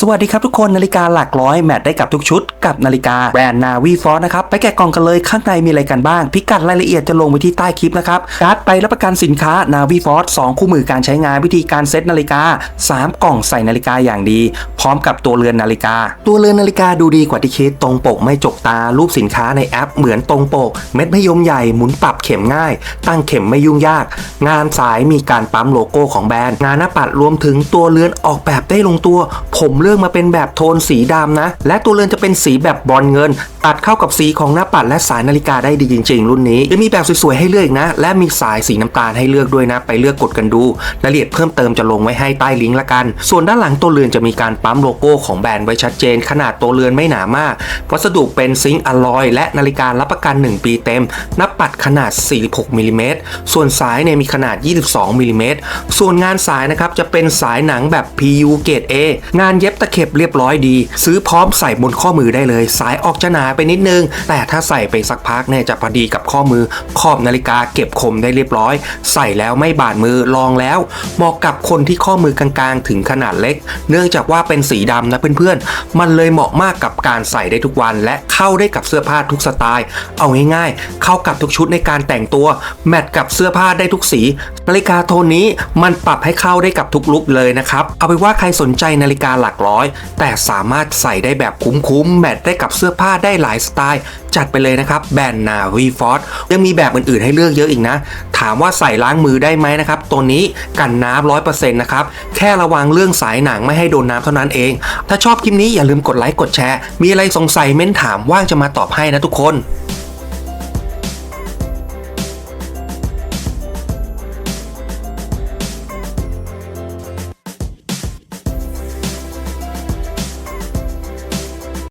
สวัสดีครับทุกคนนาฬิกาหลักร้อยแมทได้กับทุกชุด กับนาฬิกาแบรนด์นาวีฟอร์นะครับไปแกะกล่องกันเลยข้างในมีอะไรกันบ้าง พิกัดรายละเอียดจะลงไว้ที่ใต้คลิปนะครับการ์ดไปรับประกันสินค้านาวีฟอร์สองคู่มือการใช้งานวิธีการเซตนาฬิกา 3 กล่องใส่นาฬิกาอย่างดี พร้อมกับตัวเรือนนาฬิกา ตัวเรือนนาฬิกาดูดีกว่าที่คิดตรงปกไม่จกตารูปสินค้าในแอปเหมือนตรงปก เม็ดมยมใหญ่หมุนปรับเข็มง่าย ตั้งเข็มไม่ยุ่งยาก งานสายมีการปั๊มโลโก้ของแบรนด์งานหน้าปัดรวมถึงตัวเรือนออกแบบได้ลงตัวผมเลือกมาเป็นแบบโทนสีดำนะ และตัวเรือนจะเป็นสีแบบบอลเงิน ตัดเข้ากับสีของหน้าปัดและสายนาฬิกาได้ดีจริง ๆ รุ่นนี้ยังมีแบบสวยๆให้เลือกนะ และมีสายสีน้ำตาลให้เลือกด้วยนะ ไปเลือกกดกันดูรายละเอียดเพิ่มเติมจะลงไว้ให้ใต้ลิงก์ละกัน ส่วนด้านหลังตัวเรือนจะมีการปั๊มโลโก้ของแบรนด์ไว้ชัดเจน ขนาดตัวเรือนไม่หนามาก วัสดุเป็นซิงค์อลลอย และนาฬิการับประกัน 1 ปีเต็มหนับปัดขนาด 46มิลลิเมตรส่วนสายเนี่ยมีขนาด 22มิลลิเมตรส่วนงานสายนะครับจะเป็นสายหนังแบบ PU เกรด A งานเย็บตะเข็บเรียบร้อยดี ซื้อพร้อมใส่บนข้อมือได้เลย สายออกจะหนาไปนิดนึง แต่ถ้าใส่ไปสักพักเนี่ยจะพอดีกับข้อมือ ขอบนาฬิกาเก็บคมได้เรียบร้อย ใส่แล้วไม่บาดมือลองแล้ว เหมาะกับคนที่ข้อมือกลางๆ ถึงขนาดเล็ก เนื่องจากว่าเป็นสีดำนะเพื่อนๆ มันเลยเหมาะมากกับการใส่ได้ทุกวัน และเข้าได้กับเสื้อผ้าทุกสไตล์ เอาง่ายๆ เข้ากับทุกชุดในการแต่งตัว แมทกับเสื้อผ้าได้ทุกสีนาฬิกาโทนนี้มันปรับให้เข้าได้กับทุกลุคเลยนะครับเอาไปว่าใครสนใจนาฬิกาหลักร้อยแต่สามารถใส่ได้แบบคุ้มๆ แมทได้กับเสื้อผ้าได้หลายสไตล์ จัดไปเลยนะครับแบรนด์นาวีฟอร์ยังมีแบบอื่นๆ ให้เลือกเยอะอีกนะ ถามว่าใส่ล้างมือได้ไหมนะครับ ตัวนี้กันน้ำร้อยเปอร์เซ็นต์นะครับ แค่ระวังเรื่องสายหนังไม่ให้โดนน้ำเท่านั้นเอง ถ้าชอบคลิปนี้อย่าลืมกดไลค์กดแชร์ มีอะไรสงสัยเม้นถามว่างจะมาตอบให้นะทุกคน